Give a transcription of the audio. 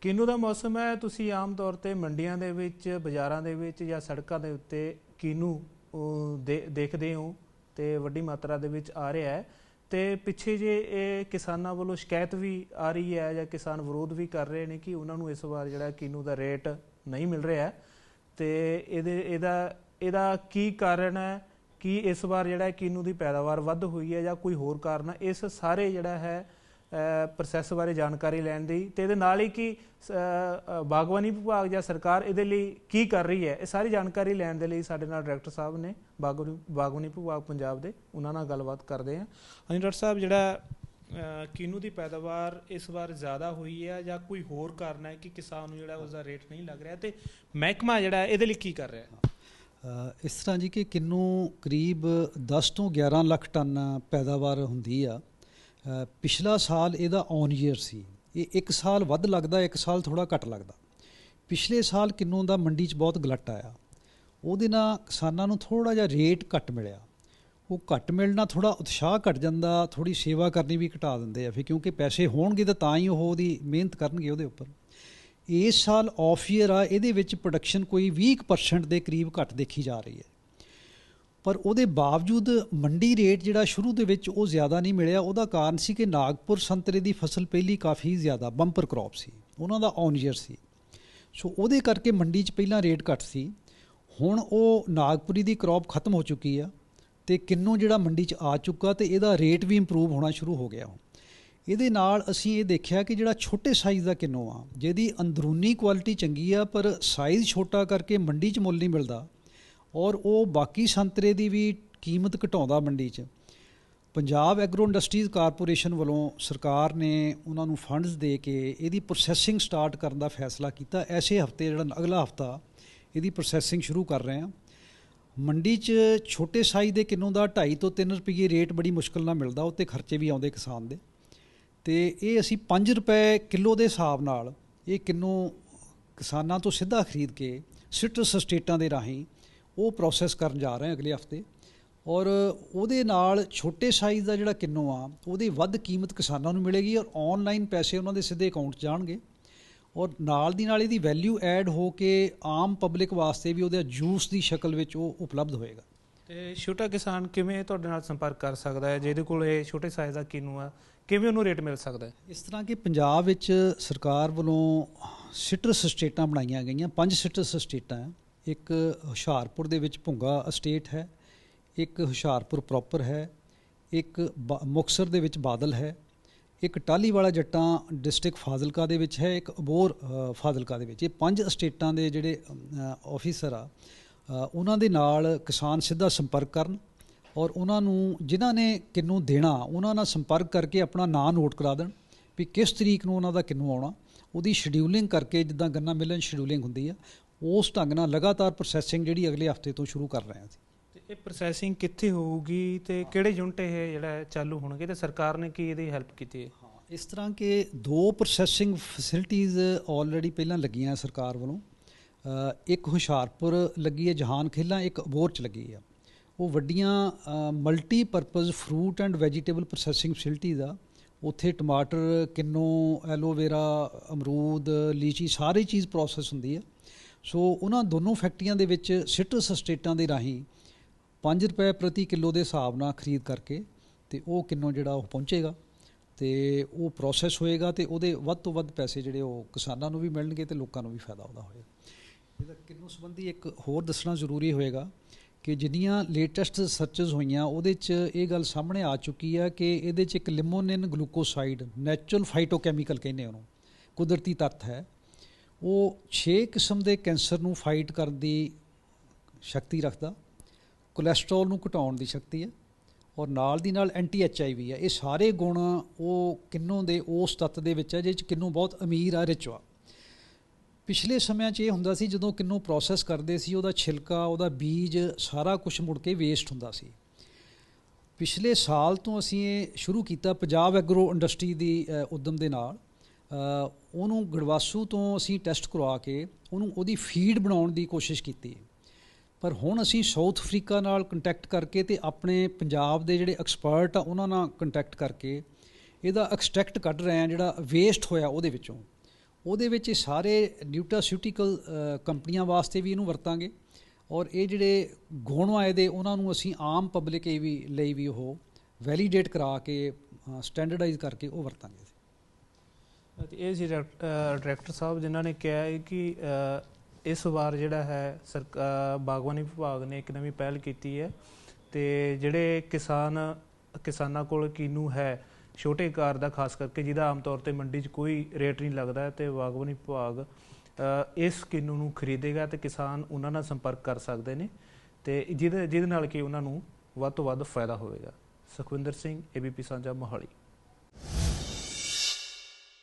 ਕਿਨੂੰ ਦਾ ਮੌਸਮ ਹੈ? ਤੁਸੀਂ ਆਮ ਤੌਰ ਤੇ ਮੰਡੀਆਂ ਦੇ ਵਿੱਚ, ਬਾਜ਼ਾਰਾਂ ਦੇ ਵਿੱਚ ਜਾਂ ਸੜਕਾਂ ਦੇ ਉੱਤੇ ਕਿਨੂੰ ਦੇ- ਦੇਖਦੇ ਹੋ? ਤੇ ਵੱਡੀ ਮਾਤਰਾ ਦੇ ਵਿੱਚ ਆ ਰਿਹਾ ਹੈ। ਤੇ ਪਿੱਛੇ ਜੇ ਇਹ ਕਿਸਾਨਾਂ ਵੱਲੋਂ ਸ਼ਿਕਾਇਤ ਵੀ ਆ ਰਹੀ ਹੈ ਜਾਂ ਕਿਸਾਨ ਵਿਰੋਧ ਵੀ ਕਰ ਰਹੇ ਨੇ ਕਿ ਉਹਨਾਂ ਨੂੰ ਇਸ ਵਾਰ ਜਿਹੜਾ ਕਿਨੂੰ ਦਾ ਰੇਟ ਨਹੀਂ ਮਿਲ ਰਿਹਾ ਹੈ। ਤੇ ਇਹਦੇ, ਇਹਦਾ ਇਹਦਾ ਕੀ ਕਾਰਨ ਹੈ? ਕਿ ਇਸ ਵਾਰ ਜਿਹੜਾ ਕਿਨੂੰ ਦੀ ਪੈਦਾਵਾਰ ਵੱਧ ਹੋਈ ਹੈ ਜਾਂ ਕੋਈ ਹੋਰ ਕਾਰਨ ਇਸ ਸਾਰੇ ਜਿਹੜਾ ਹੈ ਪ੍ਰੋਸੈਸ ਬਾਰੇ ਜਾਣਕਾਰੀ ਲੈਣ ਦੀ ਤੇ ਇਹਦੇ ਨਾਲ ਹੀ ਕਿ ਬਾਗਵਾਨੀ ਵਿਭਾਗ ਜਾਂ ਸਰਕਾਰ ਇਹਦੇ ਲਈ ਕੀ ਕਰ ਰਹੀ ਹੈ ਇਹ ਸਾਰੀ ਜਾਣਕਾਰੀ ਲੈਣ ਦੇ ਲਈ ਸਾਡੇ ਨਾਲ ਡਾਇਰੈਕਟਰ ਸਾਹਿਬ ਨੇ ਬਾਗਵਾਨੀ ਵਿਭਾਗ ਪੰਜਾਬ ਦੇ ਉਹਨਾਂ ਨਾਲ ਗੱਲਬਾਤ ਕਰਦੇ ਹਾਂ। ਹਾਂਜੀ ਡਾਕਟਰ ਸਾਹਿਬ ਜਿਹੜਾ ਕਿੰਨੂ ਦੀ ਪੈਦਾਵਾਰ ਇਸ ਵਾਰ ਜ਼ਿਆਦਾ ਹੋਈ ਹੈ ਜਾਂ ਕੋਈ ਹੋਰ ਕਾਰਨ ਹੈ ਕਿ ਕਿਸਾਨ ਨੂੰ ਜਿਹੜਾ ਉਸ ਦਾ ਰੇਟ ਨਹੀਂ ਲੱਗ ਰਿਹਾ ਤੇ ਮਹਿਕਮਾ ਜਿਹੜਾ ਇਹਦੇ ਲਈ ਕੀ ਕਰ ਰਿਹਾ ਇਸ ਤਰ੍ਹਾਂ ਜੀ ਕਿ ਕਿੰਨੂ ਕਰੀਬ 10 ਤੋਂ 11 ਲੱਖ ਟਨ ਪੈਦਾਵਾਰ ਹੁੰਦੀ ਆ। ਪਿਛਲਾ ਸਾਲ ਇਹਦਾ ਔਨ ਈਅਰ ਸੀ। ਇਹ ਇੱਕ ਸਾਲ ਵੱਧ ਲੱਗਦਾ, ਇੱਕ ਸਾਲ ਥੋੜਾ ਘੱਟ ਲੱਗਦਾ। ਪਿਛਲੇ ਸਾਲ ਕਿੰਨੂ ਦਾ ਮੰਡੀ 'ਚ ਬਹੁਤ ਗਲਟ ਆਇਆ। ਉਹਦੇ ਨਾਲ ਕਿਸਾਨਾਂ ਨੂੰ ਥੋੜਾ ਜਿਹਾ ਰੇਟ ਘੱਟ ਮਿਲਿਆ। ਉਹ ਘੱਟ ਮਿਲਣਾ ਥੋੜਾ ਉਤਸ਼ਾਹ ਘਟ ਜਾਂਦਾ ਥੋੜੀ ਸੇਵਾ ਕਰਨੀ ਵੀ ਘਟਾ ਦਿੰਦੇ ਆ। ਫਿਰ ਕਿਉਂਕਿ ਪੈਸੇ ਹੋਣਗੇ ਤਾਂ ਤਾਂ ਹੀ ਉਹ ਉਹਦੀ ਮਿਹਨਤ ਕਰਨਗੇ ਉਹਦੇ ਉੱਪਰ। ਇਸ ਸਾਲ ਆਫ ਈਅਰ ਆ, ਇਹਦੇ ਵਿੱਚ ਪ੍ਰੋਡਕਸ਼ਨ ਕੋਈ 20% ਦੇ ਕਰੀਬ ਘੱਟ ਦੇਖੀ ਜਾ ਰਹੀ ਹੈ। ਪਰ ਉਹਦੇ ਬਾਵਜੂਦ ਮੰਡੀ ਰੇਟ ਜਿਹੜਾ ਸ਼ੁਰੂ ਦੇ ਵਿੱਚ ਉਹ ਜ਼ਿਆਦਾ ਨਹੀਂ ਮਿਲਿਆ, ਉਹਦਾ ਕਾਰਨ ਸੀ ਕਿ ਨਾਗਪੁਰ ਸੰਤਰੇ ਦੀ ਫਸਲ ਪਹਿਲੀ ਕਾਫੀ ਜ਼ਿਆਦਾ ਬੰਪਰ ਕ੍ਰੌਪ ਸੀ, ਉਹਨਾਂ ਦਾ ਔਨ ਈਅਰ ਸੀ। ਸੋ ਉਹਦੇ ਕਰਕੇ ਮੰਡੀ 'ਚ ਪਹਿਲਾਂ ਰੇਟ ਘੱਟ ਸੀ। ਹੁਣ ਉਹ ਨਾਗਪੁਰੀ ਦੀ ਕ੍ਰੌਪ ਖਤਮ ਹੋ ਚੁੱਕੀ ਆ ਤੇ ਕਿੰਨੋ ਜਿਹੜਾ ਮੰਡੀ 'ਚ ਆ ਚੁੱਕਾ ਤੇ ਇਹਦਾ ਰੇਟ ਵੀ ਇੰਪਰੂਵ ਹੋਣਾ ਸ਼ੁਰੂ ਹੋ ਗਿਆ ਹੁਣ। ਇਹਦੇ ਨਾਲ ਅਸੀਂ ਇਹ ਦੇਖਿਆ ਕਿ ਜਿਹੜਾ ਛੋਟੇ ਸਾਈਜ਼ ਦਾ ਕਿੰਨੂ ਆ, ਜਿਹਦੀ ਅੰਦਰੂਨੀ ਕੁਆਲਿਟੀ ਚੰਗੀ ਆ, ਪਰ ਸਾਈਜ਼ ਛੋਟਾ ਕਰਕੇ ਮੰਡੀ 'ਚ ਮੁੱਲ ਨਹੀਂ ਮਿਲਦਾ ਔਰ ਉਹ ਬਾਕੀ ਸੰਤਰੇ ਦੀ ਵੀ ਕੀਮਤ ਘਟਾਉਂਦਾ ਮੰਡੀ 'ਚ। ਪੰਜਾਬ ਐਗਰੋ ਇੰਡਸਟਰੀਜ਼ ਕਾਰਪੋਰੇਸ਼ਨ ਵੱਲੋਂ ਸਰਕਾਰ ਨੇ ਉਹਨਾਂ ਨੂੰ ਫੰਡਸ ਦੇ ਕੇ ਇਹਦੀ ਪ੍ਰੋਸੈਸਿੰਗ ਸਟਾਰਟ ਕਰਨ ਦਾ ਫੈਸਲਾ ਕੀਤਾ। ਐਸੇ ਹਫ਼ਤੇ ਜਿਹੜਾ ਅਗਲਾ ਹਫਤਾ ਇਹਦੀ ਪ੍ਰੋਸੈਸਿੰਗ ਸ਼ੁਰੂ ਕਰ ਰਹੇ ਹਾਂ। ਮੰਡੀ 'ਚ ਛੋਟੇ ਸਾਈਜ਼ ਦੇ ਕਿੰਨੂ ਦਾ 2.5 ਤੋਂ 3 ਰੁਪਏ ਰੇਟ ਬੜੀ ਮੁਸ਼ਕਲ ਨਾਲ ਮਿਲਦਾ, ਉੱਤੇ ਖਰਚੇ ਵੀ ਆਉਂਦੇ ਕਿਸਾਨ ਦੇ। ਤੇ ਇਹ ਅਸੀਂ 5 ਰੁਪਏ ਕਿਲੋ ਦੇ ਹਿਸਾਬ ਨਾਲ ਇਹ ਕਿੰਨੂ ਕਿਸਾਨਾਂ ਤੋਂ ਸਿੱਧਾ ਖਰੀਦ ਕੇ ਸਿਟਰਸ ਸਟੇਟਾਂ ਦੇ ਰਾਹੀਂ ਉਹ ਪ੍ਰੋਸੈਸ ਕਰਨ ਜਾ ਰਹੇ ਹਾਂ ਅਗਲੇ ਹਫ਼ਤੇ। ਔਰ ਉਹਦੇ ਨਾਲ ਛੋਟੇ ਸਾਈਜ਼ ਦਾ ਜਿਹੜਾ ਕਿੰਨੂ ਆ ਉਹਦੀ ਵੱਧ ਕੀਮਤ ਕਿਸਾਨਾਂ ਨੂੰ ਮਿਲੇਗੀ ਔਰ ਆਨਲਾਈਨ ਪੈਸੇ ਉਹਨਾਂ ਦੇ ਸਿੱਧੇ ਅਕਾਊਂਟ 'ਚ ਜਾਣਗੇ। ਔਰ ਨਾਲ ਦੀ ਨਾਲ ਇਹਦੀ ਵੈਲਿਊ ਐਡ ਹੋ ਕੇ ਆਮ ਪਬਲਿਕ ਵਾਸਤੇ ਵੀ ਉਹਦੇ ਜੂਸ ਦੀ ਸ਼ਕਲ ਵਿੱਚ ਉਹ ਉਪਲਬਧ ਹੋਏਗਾ। ਤੇ ਛੋਟਾ ਕਿਸਾਨ ਕਿਵੇਂ ਤੁਹਾਡੇ ਨਾਲ ਸੰਪਰਕ ਕਰ ਸਕਦਾ ਹੈ? ਜਿਹਦੇ ਕੋਲ ਇਹ ਛੋਟੇ ਸਾਈਜ਼ ਦਾ ਕਿੰਨੂ ਆ ਕਿਵੇਂ ਉਹਨੂੰ ਰੇਟ ਮਿਲ ਸਕਦਾ ਹੈ? ਇਸ ਤਰ੍ਹਾਂ ਕਿ ਪੰਜਾਬ ਵਿੱਚ ਸਰਕਾਰ ਵੱਲੋਂ ਸਿਟਰਸ ਸਟੇਟਾਂ ਬਣਾਈਆਂ ਗਈਆਂ ਪੰਜ ਸਿਟਰਸ ਸਟੇਟਾਂ ਹੈ। ਇੱਕ ਹੁਸ਼ਿਆਰਪੁਰ ਦੇ ਵਿੱਚ ਭੁੰਗਾ ਅਸਟੇਟ ਹੈ, ਇੱਕ ਹੁਸ਼ਿਆਰਪੁਰ ਪ੍ਰੋਪਰ ਹੈ, ਇੱਕ ਬ- ਮੁਕਤਸਰ ਦੇ ਵਿੱਚ ਬਾਦਲ ਹੈ, ਇੱਕ ਟਾਲੀਵਾਲਾ ਜੱਟਾਂ ਡਿਸਟ੍ਰਿਕਟ ਫਾਜ਼ਿਲਕਾ ਦੇ ਵਿੱਚ ਹੈ, ਇੱਕ ਅਬੋਰ ਫਾਜ਼ਿਲਕਾ ਦੇ ਵਿੱਚ। ਇਹ ਪੰਜ ਸਟੇਟਾਂ ਦੇ ਜਿਹੜੇ ਆਫੀਸਰ ਆ ਉਹਨਾਂ ਦੇ ਨਾਲ ਕਿਸਾਨ ਸਿੱਧਾ ਸੰਪਰਕ ਕਰਨ ਔਰ ਉਹਨਾਂ ਨੂੰ, ਜਿਨ੍ਹਾਂ ਨੇ ਕਿੰਨੂ ਦੇਣਾ, ਉਹਨਾਂ ਨਾਲ ਸੰਪਰਕ ਕਰਕੇ ਆਪਣਾ ਨਾਂ ਨੋਟ ਕਰਾ ਦੇਣ ਵੀ ਕਿਸ ਤਰੀਕ ਨੂੰ ਉਹਨਾਂ ਦਾ ਕਿੰਨੂੰ ਆਉਣਾ। ਉਹਦੀ ਸ਼ਡਿਊਲਿੰਗ ਕਰਕੇ ਜਿੱਦਾਂ ਗੰਨਾ ਮਿਲਣ ਸ਼ਡਿਊਲਿੰਗ ਹੁੰਦੀ ਆ ਉਸ ਢੰਗ ਨਾਲ ਲਗਾਤਾਰ ਪ੍ਰੋਸੈਸਿੰਗ ਜਿਹੜੀ ਅਗਲੇ ਹਫ਼ਤੇ ਤੋਂ ਸ਼ੁਰੂ ਕਰ ਰਹੇ ਹਾਂ ਅਸੀਂ। ਤੇ ਇਹ ਪ੍ਰੋਸੈਸਿੰਗ ਕਿੱਥੇ ਹੋਊਗੀ ਤੇ ਕਿਹੜੇ ਯੂਨਿਟ ਇਹ ਜਿਹੜਾ ਚਾਲੂ ਹੋਣਗੇ ਤੇ ਸਰਕਾਰ ਨੇ ਕੀ ਇਹਦੀ ਹੈਲਪ ਕੀਤੀ ਹੈ? ਹਾਂ ਇਸ ਤਰ੍ਹਾਂ ਕਿ ਦੋ ਪ੍ਰੋਸੈਸਿੰਗ ਫੈਸਿਲਿਟੀਆਂ ਆਲਰੇਡੀ ਪਹਿਲਾਂ ਲੱਗੀਆਂ ਸਰਕਾਰ ਵੱਲੋਂ। ਇੱਕ ਹੁਸ਼ਿਆਰਪੁਰ ਲੱਗੀ ਹੈ ਜਹਾਨ ਖੇਲਾਂ ਇੱਕ ਅਬੋਰ ਚ ਲੱਗੀ ਆ ਉਹ ਵੱਡੀਆਂ multi purpose fruit and vegetable processing facilities ਆ। ਉੱਥੇ ਟਮਾਟਰ ਕਿੰਨੂ ਐਲੋਵੇਰਾ ਅਮਰੂਦ ਲੀਚੀ ਸਾਰੀ ਚੀਜ਼ ਪ੍ਰੋਸੈਸ ਹੁੰਦੀ ਹੈ। ਸੋ ਉਹਨਾਂ ਦੋਨੋਂ ਫੈਕਟਰੀਆਂ ਦੇ ਵਿੱਚ ਸਿਟਰਸ ਸਟੇਟਾਂ ਦੇ ਰਾਹੀਂ 5 ਰੁਪਏ ਪ੍ਰਤੀ ਕਿਲੋ ਦੇ ਹਿਸਾਬ ਨਾਲ ਖਰੀਦ ਕਰਕੇ ਤੇ ਉਹ ਕਿੰਨੋ ਜਿਹੜਾ ਉਹ ਪਹੁੰਚੇਗਾ ਤੇ ਉਹ ਪ੍ਰੋਸੈਸ ਹੋਏਗਾ ਤੇ ਉਹਦੇ ਵੱਧ ਤੋਂ ਵੱਧ ਪੈਸੇ ਜਿਹੜੇ ਉਹ ਕਿਸਾਨਾਂ ਨੂੰ ਵੀ ਮਿਲਣਗੇ ਤੇ ਲੋਕਾਂ ਨੂੰ ਵੀ ਫਾਇਦਾ ਉਹਦਾ ਹੋਏਗਾ। ਇਹਦਾ ਕਿੰਨੋ ਸੰਬੰਧੀ ਇੱਕ ਹੋਰ ਦੱਸਣਾ ਜ਼ਰੂਰੀ ਹੋਏਗਾ ਕਿ ਜਿੰਨੀਆਂ ਲੇਟੈਸਟ ਸਰਚਸ ਹੋਈਆਂ, ਉਹਦੇ 'ਚ ਇਹ ਗੱਲ ਸਾਹਮਣੇ ਆ ਚੁੱਕੀ ਆ ਕਿ ਇਹਦੇ 'ਚ ਇੱਕ ਲਿਮੋਨਿਨ ਗਲੂਕੋਸਾਈਡ ਨੈਚੁਰਲ ਫਾਈਟੋਕੈਮੀਕਲ ਕਹਿੰਦੇ ਉਹਨੂੰ। ਕੁਦਰਤੀ ਤੱਤ ਹੈ। ਉਹ 6 ਕਿਸਮ ਦੇ ਕੈਂਸਰ ਨੂੰ ਫਾਈਟ ਕਰਨ ਦੀ ਸ਼ਕਤੀ ਰੱਖਦਾ। ਕੋਲੇਸਟ੍ਰੋਲ ਨੂੰ ਘਟਾਉਣ ਦੀ ਸ਼ਕਤੀ ਹੈ ਔਰ ਨਾਲ ਦੀ ਨਾਲ ਐਂਟੀ ਐੱਚ ਆਈ ਵੀ ਹੈ। ਇਹ ਸਾਰੇ ਗੁਣ ਉਹ ਕਿੰਨੋਂ ਦੇ ਉਸ ਤੱਤ ਦੇ ਵਿੱਚ ਹੈ ਜਿਹ ਚ ਕਿੰਨੂ ਬਹੁਤ ਅਮੀਰ ਆ ਰਿਚ ਆ। ਪਿਛਲੇ ਸਮਿਆਂ 'ਚ ਇਹ ਹੁੰਦਾ ਸੀ ਜਦੋਂ ਕਿੰਨੂ ਪ੍ਰੋਸੈਸ ਕਰਦੇ ਸੀ ਉਹਦਾ ਛਿਲਕਾ ਉਹਦਾ ਬੀਜ ਸਾਰਾ ਕੁਝ ਮੁੜ ਕੇ ਵੇਸਟ ਹੁੰਦਾ ਸੀ। ਪਿਛਲੇ ਸਾਲ ਤੋਂ ਅਸੀਂ ਇਹ ਸ਼ੁਰੂ ਕੀਤਾ ਪੰਜਾਬ ਐਗਰੋ ਇੰਡਸਟਰੀ ਦੀ ਅ, ਉਦਮ ਦੇ ਨਾਲ। ਉਹਨੂੰ ਗੜਵਾਸੂ ਤੋਂ ਅਸੀਂ ਟੈਸਟ ਕਰਵਾ ਕੇ ਉਹਨੂੰ ਉਹਦੀ ਫੀਡ ਬਣਾਉਣ ਦੀ ਕੋਸ਼ਿਸ਼ ਕੀਤੀ। ਪਰ ਹੁਣ ਅਸੀਂ ਸਾਊਥ ਅਫਰੀਕਾ ਨਾਲ ਕੰਟੈਕਟ ਕਰਕੇ ਤੇ ਆਪਣੇ ਪੰਜਾਬ ਦੇ ਜਿਹੜੇ ਐਕਸਪਰਟ ਆ ਉਹਨਾਂ ਨਾਲ ਕੰਟੈਕਟ ਕਰਕੇ ਇਹਦਾ ਐਕਸਟ੍ਰੈਕਟ ਕੱਢ ਰਹੇ ਆ ਜਿਹੜਾ ਵੇਸਟ ਹੋਇਆ ਉਹਦੇ ਵਿੱਚੋਂ। ਉਹਦੇ ਵਿੱਚ ਇਹ ਸਾਰੇ ਨਿਊਟਾਸਿਊਟੀਕਲ ਕੰਪਨੀਆਂ ਵਾਸਤੇ ਵੀ ਇਹਨੂੰ ਵਰਤਾਂਗੇ ਔਰ ਇਹ ਜਿਹੜੇ ਗੁਣ ਆ ਇਹਦੇ ਉਹਨਾਂ ਨੂੰ ਅਸੀਂ ਆਮ ਪਬਲਿਕ ਵੀ ਲਈ ਵੀ ਉਹ ਵੈਲੀਡੇਟ ਕਰਾ ਕੇ ਸਟੈਂਡਰਡਾਈਜ਼ ਕਰਕੇ ਉਹ ਵਰਤਾਂਗੇ ਅਤੇ ਇਹ ਸੀ ਡਾਇਰੈਕਟ- ਡਾਇਰੈਕਟਰ ਸਾਹਿਬ ਜਿਨ੍ਹਾਂ ਨੇ ਕਿਹਾ ਹੈ ਕਿ ਇਸ ਵਾਰ ਜਿਹੜਾ ਹੈ ਸਰਕਾਰ ਬਾਗਬਾਨੀ ਵਿਭਾਗ ਨੇ ਇੱਕ ਨਵੀਂ ਪਹਿਲ ਕੀਤੀ ਹੈ ਤੇ ਜਿਹੜੇ ਕਿਸਾਨ, ਕਿਸਾਨਾਂ ਕੋਲ ਕੀਨੂ ਹੈ, ਛੋਟੇ ਕਾਰ ਦਾ ਖਾਸ ਕਰਕੇ ਜਿਹਦਾ ਆਮ ਤੌਰ ਤੇ ਮੰਡੀ 'ਚ ਕੋਈ ਰੇਟ ਨਹੀਂ ਲੱਗਦਾ ਹੈ ਤੇ ਬਾਗਬਾਨੀ ਵਿਭਾਗ ਇਸ ਕੀਨੂ ਨੂੰ ਖਰੀਦੇਗਾ ਤੇ ਕਿਸਾਨ ਉਹਨਾਂ ਨਾਲ ਸੰਪਰਕ ਕਰ ਸਕਦੇ ਨੇ ਤੇ ਜਿਹਦੇ ਜਿਹਦੇ ਨਾਲ ਕਿ ਉਹਨਾਂ ਨੂੰ ਵੱਧ ਤੋਂ ਵੱਧ ਫਾਇਦਾ ਹੋਵੇਗਾ। ਸੁਖਵਿੰਦਰ ਸਿੰਘ ਏਬੀਪੀ ਸਾਂਝਾ ਮੋਹਾਲੀ।